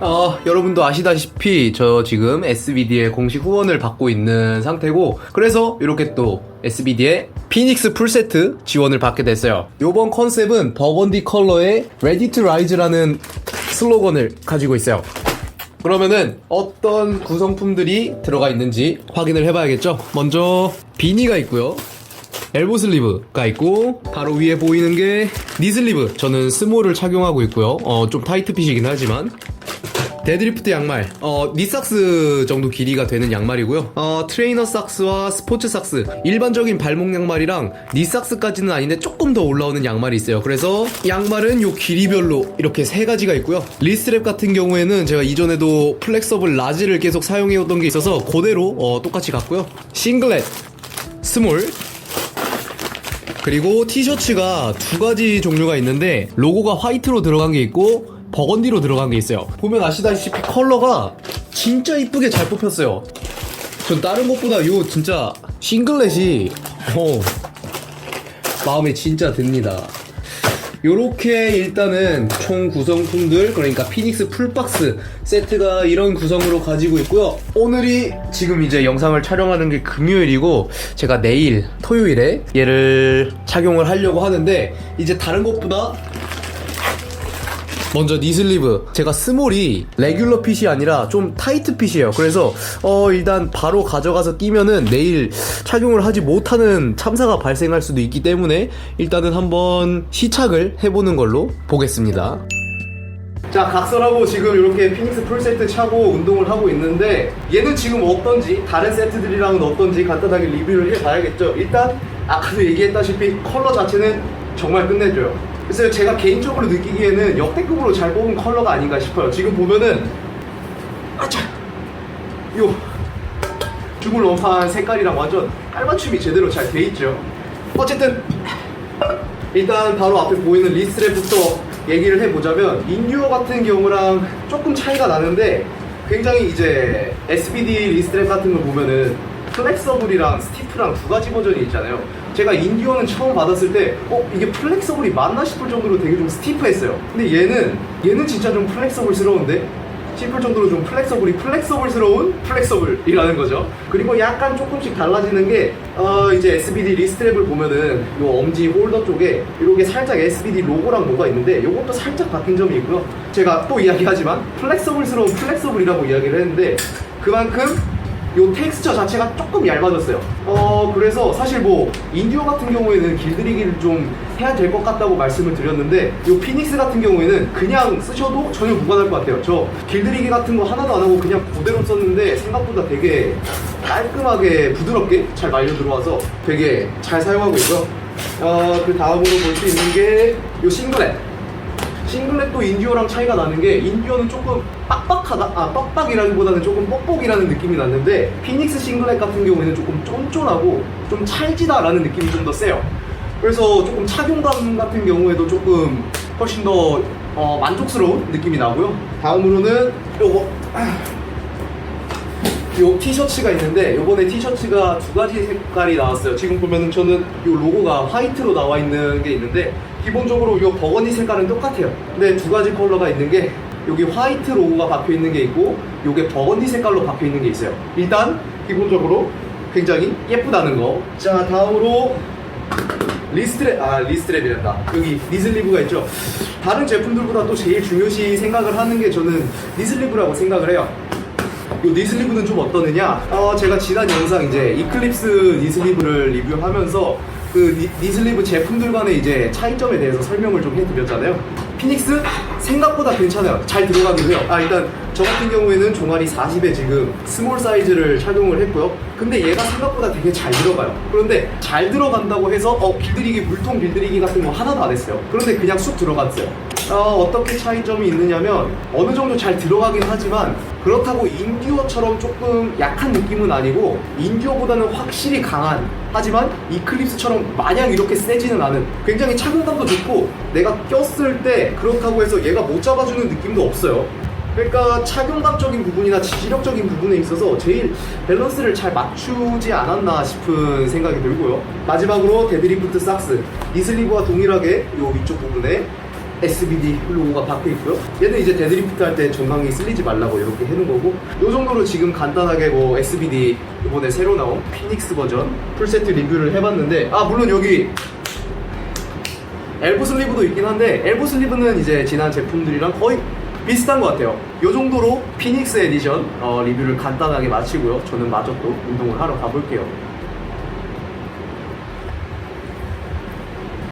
어, 여러분도 아시다시피 저 지금 SBD의 공식 후원을 받고 있는 상태고 그래서 이렇게 또 SBD의 피닉스 풀세트 지원을 받게 됐어요. 요번 컨셉은 버건디 컬러의 Ready to Rise라는 슬로건을 가지고 있어요. 그러면은 어떤 구성품들이 들어가 있는지 확인을 해봐야겠죠. 먼저 비니가 있고요. 엘보 슬리브가 있고 바로 위에 보이는 게 니 슬리브 저는 스몰을 착용하고 있고요 어, 좀 타이트 핏이긴 하지만 데드리프트 양말. 어, 니삭스 정도 길이가 되는 양말이고요. 어, 트레이너 삭스와 스포츠 삭스. 일반적인 발목 양말이랑 니삭스까지는 아닌데 조금 더 올라오는 양말이 있어요. 그래서 양말은 요 길이별로 이렇게 세 가지가 있고요. 리스트랩 같은 경우에는 제가 이전에도 플렉서블 라지를 계속 사용해오던 게 있어서 그대로 어, 똑같이 갔고요. 싱글렛 스몰. 그리고 티셔츠가 두 가지 종류가 있는데 로고가 화이트로 들어간 게 있고 버건디로 들어간 게 있어요. 보면 아시다시피 컬러가 진짜 이쁘게 잘 뽑혔어요. 전 다른 것보다 요 진짜 싱글렛이 어, 마음에 진짜 듭니다. 요렇게 일단은 총 구성품들 그러니까 피닉스 풀박스 세트가 이런 구성으로 가지고 있고요 오늘이 지금 이제 영상을 촬영하는 게 금요일이고 제가 내일 토요일에 얘를 착용을 하려고 하는데 이제 다른 것보다 먼저 니슬리브. 제가 스몰이 레귤러 핏이 아니라 좀 타이트 핏이에요. 그래서 어 일단 바로 가져가서 끼면은 내일 착용을 하지 못하는 참사가 발생할 수도 있기 때문에 일단은 한번 시착을 해보는 걸로 보겠습니다. 자 각설하고 지금 이렇게 피닉스 풀세트 차고 운동을 하고 있는데 얘는 지금 어떤지 다른 세트들이랑은 어떤지 간단하게 리뷰를 해봐야겠죠. 일단 아까도 얘기했다시피 컬러 자체는 정말 끝내줘요 그래서 제가 개인적으로 느끼기에는 역대급으로 잘 뽑은 컬러가 아닌가 싶어요. 지금 보면은 아차 요 주물 원판 색깔이랑 완전 깔맞춤이 제대로 잘 돼 있죠. 어쨌든 일단 바로 앞에 보이는 리스트랩부터 얘기를 해보자면 인듀어 같은 경우랑 조금 차이가 나는데 굉장히 이제 SBD 리스트랩 같은 걸 보면은 플렉서블이랑 스티프랑 두 가지 버전이 있잖아요. 제가 인듀어는 처음 받았을 때, 어, 이게 플렉서블이 맞나 싶을 정도로 되게 좀 스티프했어요. 근데 얘는, 얘는 진짜 좀 플렉서블스러운데? 싶을 정도로 좀 플렉서블이 플렉서블스러운 플렉서블이라는 거죠. 그리고 약간 조금씩 달라지는 게 어, 이제 SBD 리스트랩을 보면은 요 엄지 홀더 쪽에 이렇게 살짝 SBD 로고랑 뭐가 있는데 요것도 살짝 바뀐 점이 있고요. 제가 또 이야기하지만 플렉서블스러운 플렉서블이라고 이야기를 했는데 그만큼 요 텍스처 자체가 조금 얇아졌어요. 어, 그래서 사실 뭐, 인듀어 같은 경우에는 길들이기를 좀 해야 될 것 같다고 말씀을 드렸는데, 요 피닉스 같은 경우에는 그냥 쓰셔도 전혀 무관할 것 같아요. 저 길들이기 같은 거 하나도 안 하고 그냥 그대로 썼는데, 생각보다 되게 깔끔하게 부드럽게 잘 말려 들어와서 되게 잘 사용하고 있고요. 어, 그 다음으로 볼 수 있는 게, 요 싱글렛. 싱글렛도 인듀어랑 차이가 나는 게 인듀어는 조금 빡빡하다? 아 빡빡이라기보다는 조금 뻑뻑이라는 느낌이 났는데 피닉스 싱글렛 같은 경우에는 조금 쫀쫀하고 좀 찰지다라는 느낌이 좀 더 세요. 그래서 조금 착용감 같은 경우에도 조금 훨씬 더 어, 만족스러운 느낌이 나고요. 다음으로는 요거. 요 티셔츠가 있는데 요번에 티셔츠가 두 가지 색깔이 나왔어요. 지금 보면은 저는 요 로고가 화이트로 나와 있는 게 있는데 기본적으로 요 버거니 색깔은 똑같아요. 근데 두 가지 컬러가 있는 게 여기 화이트 로고가 박혀 있는 게 있고 요게 버거니 색깔로 박혀 있는 게 있어요. 일단 기본적으로 굉장히 예쁘다는 거 자 다음으로 리스트랩 아 리스트랩이란다. 여기 니슬리브가 있죠? 다른 제품들보다 또 제일 중요시 생각을 하는 게 저는 니슬리브라고 생각을 해요. 이 니슬리브는 좀 어떠느냐? 어, 제가 지난 영상 이제 이클립스 니슬리브를 리뷰하면서 그 니, 니슬리브 제품들 간의 이제 차이점에 대해서 설명을 좀 해드렸잖아요. 피닉스 생각보다 괜찮아요. 잘 들어가긴 해요. 아 일단 저 같은 경우에는 종아리 40에 지금 스몰 사이즈를 착용을 했고요. 근데 얘가 생각보다 되게 잘 들어가요. 그런데 잘 들어간다고 해서 어 길들이기 물통 길들이기 같은 거 하나도 안 했어요. 그런데 그냥 쑥 들어갔어요. 어, 어떻게 차이점이 있느냐면 어느 정도 잘 들어가긴 하지만 그렇다고 인듀어처럼 조금 약한 느낌은 아니고 인듀어보다는 확실히 강한 하지만 이클립스처럼 마냥 이렇게 세지는 않은 굉장히 착용감도 좋고 내가 꼈을 때 그렇다고 해서 얘가 못 잡아주는 느낌도 없어요. 그러니까 착용감적인 부분이나 지지력적인 부분에 있어서 제일 밸런스를 잘 맞추지 않았나 싶은 생각이 들고요. 마지막으로 데드리프트 삭스. 니슬리브와 동일하게 요 위쪽 부분에 SBD 로고가 박혀 있고요. 얘는 이제 데드리프트 할때 정강이 쓸리지 말라고 이렇게 해놓은 거고 이 정도로 지금 간단하게 뭐 SBD 이번에 새로 나온 피닉스 버전 풀세트 리뷰를 해봤는데 아 물론 여기 엘보 슬리브도 있긴 한데 엘보 슬리브는 이제 지난 제품들이랑 거의 비슷한 것 같아요. 이 정도로 피닉스 에디션 어, 리뷰를 간단하게 마치고요. 저는 마저 또 운동을 하러 가볼게요.